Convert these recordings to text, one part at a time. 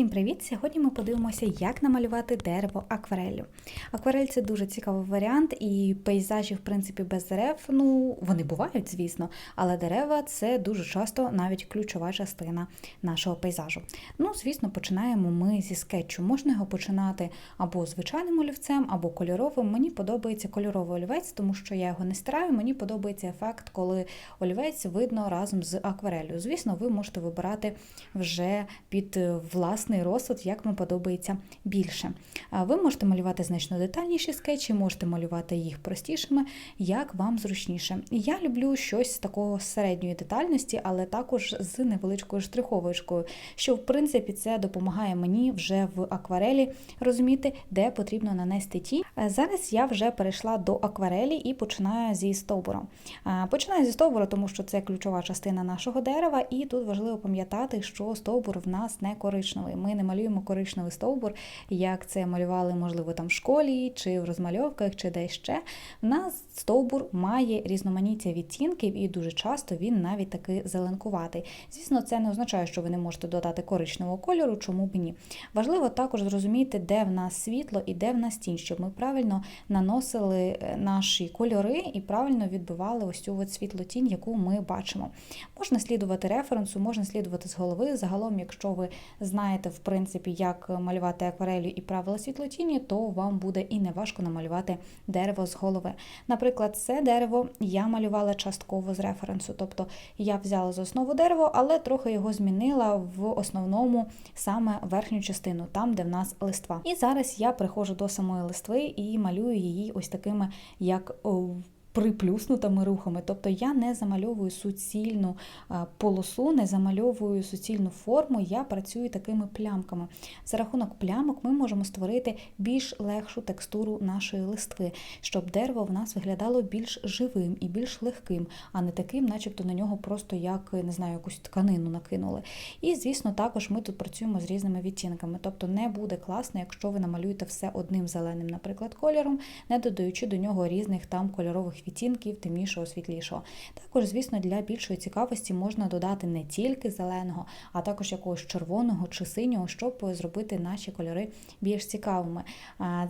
Всім привіт! Сьогодні ми подивимося, як намалювати дерево акварелью. Акварель це дуже цікавий варіант, і пейзажі, в принципі, без дерев, ну вони бувають, звісно, але дерева це дуже часто навіть ключова частина нашого пейзажу. Ну, звісно, починаємо ми зі скетчу. Можна його починати або звичайним олівцем, або кольоровим. Мені подобається кольоровий олівець, тому що я його не стираю. Мені подобається ефект, коли олівець видно разом з акварелью. Звісно, ви можете вибирати вже під е, власний розсуд, як вам подобається більше. Ви можете малювати значно детальніші скетчі, можете малювати їх простішими, як вам зручніше. Я люблю щось з такого середньої детальності, але також з невеличкою штриховочкою, що в принципі це допомагає мені вже в акварелі розуміти, де потрібно нанести ті. Е, Зараз я вже перейшла до акварелі і починаю зі стовбуру. Починаю зі стовбуру, тому що це ключова частина нашого дерева, і тут важливо пам'ятати, що стовбур в нас не коричневий. Ми не малюємо коричневий стовбур, як це малювали, можливо, там в школі, чи в розмальовках, чи де ще. В нас стовбур має різноманіття відтінків, і дуже часто він навіть таки зеленкуватий. Звісно, це не означає, що ви не можете додати коричневого кольору, чому б ні. Важливо також зрозуміти, де в нас світло і де в нас тінь, щоб ми правильно наносили е, наші кольори і правильно відбивали ось цю от світлотінь, яку ми бачимо. Можна слідувати референсу, можна слідувати з голови. Загалом, якщо ви знаєте, в принципі, як малювати акварелью і правила світлотіні, то вам буде і не важко намалювати дерево з голови. Наприклад, це дерево я малювала частково з референсу, тобто я взяла за основу дерево, але трохи його змінила в основному саме верхню частину, там, де в нас листва. І зараз я приходжу до самої листви і малюю її ось такими, як приплюснутими рухами. Тобто я не замальовую суцільну полосу, не замальовую суцільну форму, я працюю такими плямками. За рахунок плямок ми можемо створити більш легшу текстуру нашої листви, щоб дерево в нас виглядало більш живим і більш легким, а не таким, начебто на нього просто як не знаю, якусь тканину накинули. І, звісно, також ми тут працюємо з різними відтінками. Тобто не буде класно, якщо ви намалюєте все одним зеленим, наприклад, кольором, не додаючи до нього різних там кольорових відтінків, темнішого, світлішого. Також, звісно, для більшої цікавості можна додати не тільки зеленого, а також якогось червоного чи синього, щоб зробити наші кольори більш цікавими.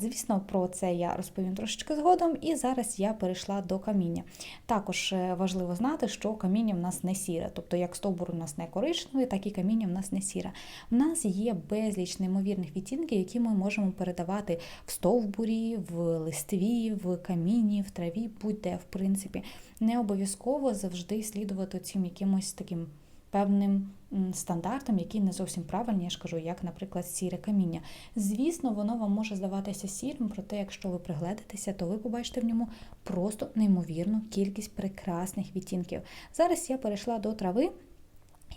Звісно, про це я розповім трошечки згодом, і зараз я перейшла до каміння. Також е, важливо знати, що каміння в нас не сіре, тобто як стовбур у нас не коричневий, так і каміння в нас не сіре. В нас є безліч неймовірних відтінків, які ми можемо передавати в стовбурі, в листві, в камінні, в траві, будь-де, в принципі. Не обов'язково завжди слідувати цим якимось таким певним стандартам, які не зовсім правильні, я ж кажу, як, наприклад, сіре каміння. Звісно, воно вам може здаватися сірим, проте, якщо ви пригледитеся, то ви побачите в ньому просто неймовірну кількість прекрасних відтінків. Зараз я перейшла до трави.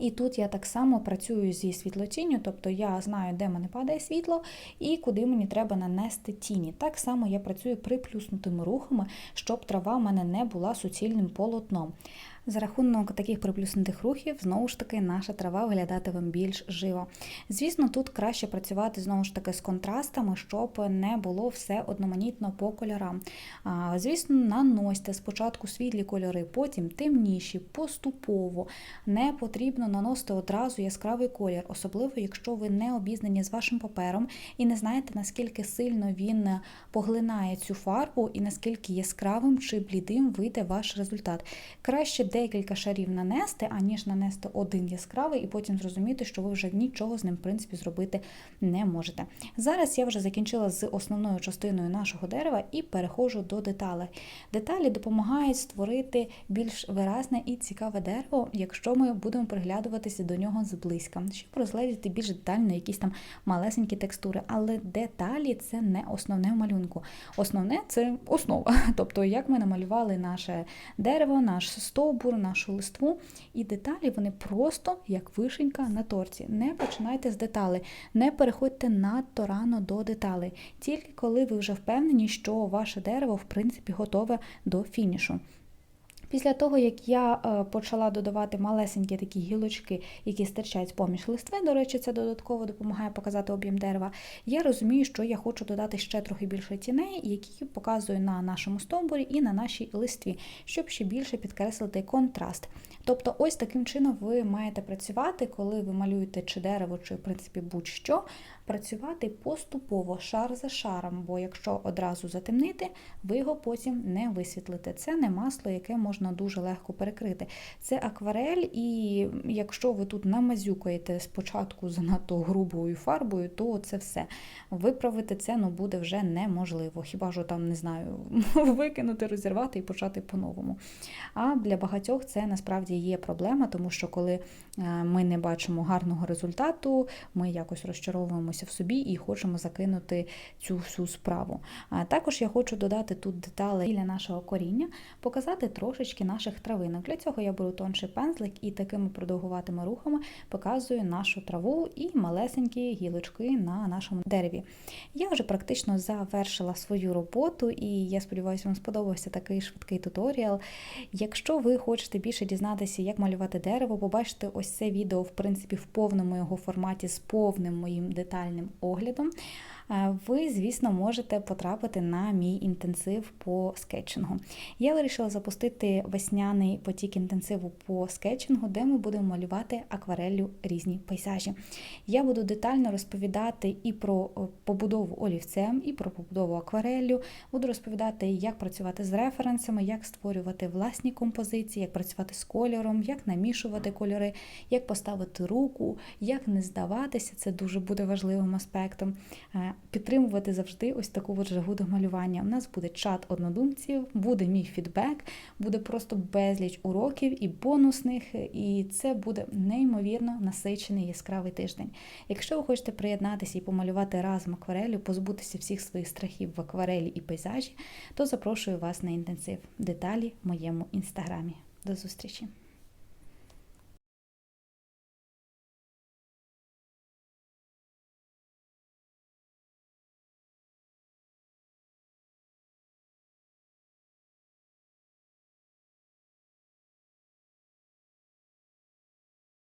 І тут я так само працюю зі світлотінню, тобто я знаю, де мене падає світло і куди мені треба нанести тіні. Так само я працюю приплюснутими рухами, щоб трава в мене не була суцільним полотном. За рахунок таких приплюснутих рухів, знову ж таки, наша трава виглядатиме більш живо. Звісно, тут краще працювати знову ж таки з контрастами, щоб не було все одноманітно по кольорам. Звісно, наносьте спочатку світлі кольори, потім темніші, поступово. Не потрібно наносити одразу яскравий колір, особливо якщо ви не обізнані з вашим папером і не знаєте, наскільки сильно він поглинає цю фарбу і наскільки яскравим чи блідим вийде ваш результат. Краще декілька шарів нанести, аніж нанести один яскравий, і потім зрозуміти, що ви вже нічого з ним в принципі зробити не можете. Зараз я вже закінчила з основною частиною нашого дерева і переходжу до деталей. Деталі допомагають створити більш виразне і цікаве дерево, якщо ми будемо приглядуватися до нього зблизька, щоб розгледіти більш детально якісь там малесенькі текстури. Але деталі це не основне в малюнку. Основне це основа. Тобто, як ми намалювали наше дерево, наш стовбур, нашу листву. І деталі вони просто як вишенька на торті. Не починайте з деталей, не переходьте надто рано до деталей, тільки коли ви вже впевнені, що ваше дерево в принципі готове до фінішу. Після того, як я е, почала додавати малесенькі такі гілочки, які стирчать з-поміж листви, до речі, це додатково допомагає показати об'єм дерева, я розумію, що я хочу додати ще трохи більше тіней, які показую на нашому стовбурі і на нашій листві, щоб ще більше підкреслити контраст. Тобто, ось таким чином ви маєте працювати, коли ви малюєте чи дерево, чи в принципі будь-що, працювати поступово, шар за шаром, бо якщо одразу затемнити, ви його потім не висвітлите. Це не масло, яке можна дуже легко перекрити. Це акварель, і якщо ви тут намазюкаєте спочатку занадто грубою фарбою, то це все. Виправити це ну, буде вже неможливо. Хіба що там, не знаю, викинути, розірвати і почати по-новому. А для багатьох це насправді є проблема, тому що коли е, ми не бачимо гарного результату, ми якось розчаровуємося в собі і хочемо закинути цю всю справу. А також я хочу додати тут деталі для нашого коріння, показати трошечки наших травинок. Для цього я беру тонший пензлик і такими продовгуватими рухами показую нашу траву і малесенькі гілочки на нашому дереві. Я вже практично завершила свою роботу, і я сподіваюся, вам сподобався такий швидкий туторіал. Якщо ви хочете більше дізнатися, як малювати дерево, побачите ось це відео, в принципі, в повному його форматі з повним моїм детальним оглядом. Е, ви, звісно, можете потрапити на мій інтенсив по скетчингу. Я вирішила запустити весняний потік інтенсиву по скетчингу, де ми будемо малювати аквареллю різні пейзажі. Я буду детально розповідати і про е, побудову олівцем, і про побудову аквареллю. Буду розповідати, як працювати з референсами, як створювати власні композиції, як працювати з кольором, як намішувати кольори, як поставити руку, як не здаватися. Це дуже буде важливим аспектом. Підтримувати завжди ось таку от жагу до малювання. У нас буде чат однодумців, буде мій фідбек, буде просто безліч уроків і бонусних, і це буде неймовірно насичений яскравий тиждень. Якщо ви хочете приєднатися і помалювати разом акварелю, позбутися всіх своїх страхів в акварелі і пейзажі, то запрошую вас на інтенсив. Деталі в моєму інстаграмі. До зустрічі!